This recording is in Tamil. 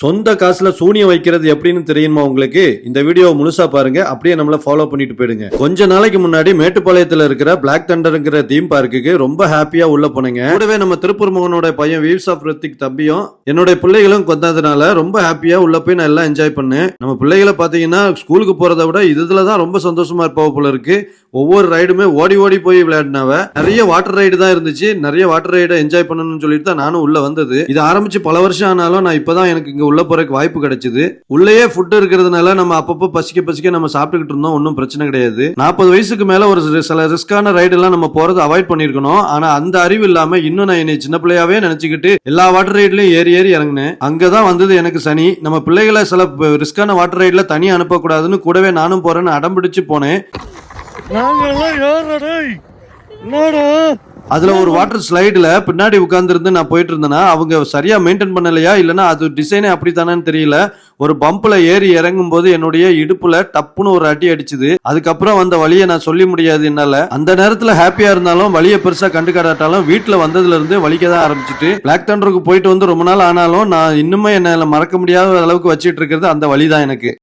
சொந்த காசுல சூனியம் வைக்கிறது எப்படின்னு தெரியுமா உங்களுக்கு? இந்த வீடியோ முழுசா பாருங்க. அப்படியே நம்மள ஃபாலோ பண்ணிட்டு போயிடுங்க. கொஞ்ச நாளைக்கு முன்னாடி மேட்டுப்பாளையத்துல இருக்கிற பிளாக் தண்டர்ங்கிற தீம் பார்க்குக்கு ரொம்ப ஹாப்பியா உள்ள போனீங்க. கூடவே நம்ம திருப்பூர் மோகனோட பையன் வீவ்ஸ் ஆஃப் ரித்திக் தம்பியும் என்னுடைய பிள்ளைகளும் கொண்டதுனால ரொம்ப ஹாப்பியா உள்ள போய் நான் எல்லாம் என்ஜாய் பண்ணேன். நம்ம பிள்ளைகளை பாத்தீங்கன்னா ஸ்கூலுக்கு போறதை விட இதுல தான் ரொம்ப சந்தோஷமா இருப்பா போல இருக்கு. ஒவ்வொரு ரைடுமே ஓடி ஓடி போய் விளையாடினாவ. நிறைய வாட்டர் ரைடு தான் இருந்துச்சு. நிறைய வாட்டர் ரைடை என்ஜாய் பண்ணணும்னு சொல்லிட்டு தான் நானும் உள்ள வந்தது. இது ஆரம்பிச்சு பல வருஷம் ஆனாலும் நான் இப்பதான் எனக்கு இங்க உள்ள போறதுக்கு வாய்ப்பு கிடைச்சது. உள்ளேயே ஃபுட் இருக்கிறதுனால நம்ம அப்பப்போ பசிக்க பசிக்க நம்ம சாப்பிட்டுக்கிட்டு இருந்தோம். ஒன்றும் பிரச்சனை கிடையாது. நாற்பது வயசுக்கு மேல ஒரு சில ரிஸ்கான ரைடெல்லாம் நம்ம போறது அவாய்ட் பண்ணிருக்கணும் ஆனா அந்த அறிவு இல்லாம இன்னும் நான் என்னை சின்ன பிள்ளையாவே நினைச்சுக்கிட்டு எல்லா வாட்டர் ரைட்லயும் ஏறி ஏறி இறங்கினேன். அங்கதான் வந்தது எனக்கு சனி. நம்ம பிள்ளைகளை சில ரிஸ்கான வாட்டர் ரைட்ல தனி அனுப்பக்கூடாதுன்னு கூடவே நானும் போறேன்னு அடம்பிடிச்சு போனேன். அதுல ஒரு வாட்டர் ஸ்லைடுல பின்னாடி உட்கார்ந்திருந்து நான் போயிட்டு இருந்தேன்னா அவங்க சரியா மெயின்டைன் பண்ணலையா இல்லைன்னா அது டிசைனே அப்படித்தானேன்னு தெரியல. ஒரு பம்ப்ல ஏறி இறங்கும் போது என்னுடைய இடுப்புல டப்புன்னு ஒரு அடி அடிச்சுது. அதுக்கப்புறம் வந்த வழியை நான் சொல்லி முடியாது என்னால. அந்த நேரத்துல ஹாப்பியா இருந்தாலும் வழியை பெருசா கண்டுக்காட்டாலும் வீட்டுல வந்ததுல இருந்து வலிக்க தான் ஆரம்பிச்சிட்டு பிளாக் தண்டருக்கு போயிட்டு வந்து ரொம்ப நாள் ஆனாலும் நான் இன்னுமே என்னால மறக்க முடியாத அளவுக்கு வச்சிட்டு இருக்கிறது அந்த வழி தான் எனக்கு.